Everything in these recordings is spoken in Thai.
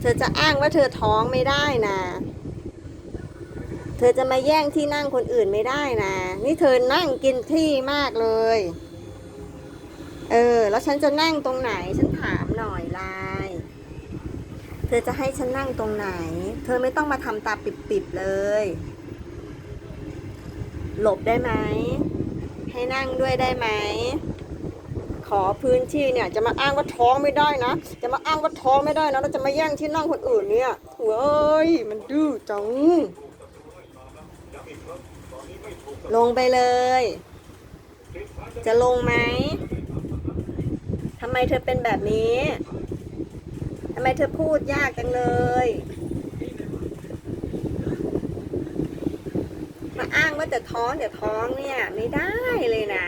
เธอจะอ้างว่าเธอท้องไม่ได้นะ เธอจะมาแย่งที่นั่งคนอื่นไม่ได้นะ นี่เธอนั่งกินที่มากเลย เออ แล้วฉันจะนั่งตรงไหน ฉันถามหน่อยลายเธอจะให้ฉันนั่งตรงไหน เธอไม่ต้องมาทำตาปิบๆเลย หลบได้ไหม ให้นั่งด้วยได้ไหม ขอพื้นที่เนี่ยจะมาอ้างว่าท้องไม่ได้นะ จะมาอ้างว่าท้องไม่ได้นะแล้วจะมาแย่งที่นั่งคนอื่นเนี่ยเว้ยมันดื้อจัง ลงไปเลย จะลงไหมทำไมเธอเป็นแบบนี้ทำไมเธอพูดยากจังเลย มาอ้างว่าแต่ท้องแต่ท้องเนี่ยไม่ได้เลยนะ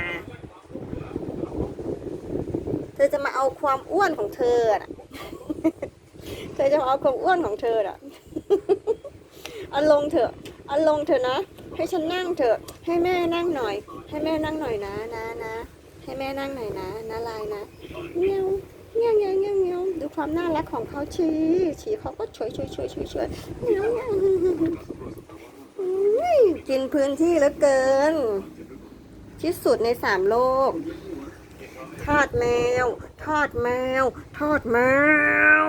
อจะมาเอาความอ้วนของเธอน่ะเธอจะมาเอาความอ้วนของเธอน่ะเอาลงเถอะเอาลงเถอะนะ ให้ฉันนั่งเถอะ ให้แม่นั่งหน่อย ให้แม่นั่งหน่อยนะนะนะให้แม่นั่งหน่อยนะนะลายนะเงี้ยวเงี้ยวเงี้ยวเงี้ยวเงี้ยวดูความน่ารักของเขาชีชีเขาก็ช่วยช่วยช่วยช่วยช่วยเงี้ยวเงี้ยวอุ้ยกินพื้นที่เหลือเกิน ที่สุดในสามโลก ทอดแมว ทอดแมว ทอดแมว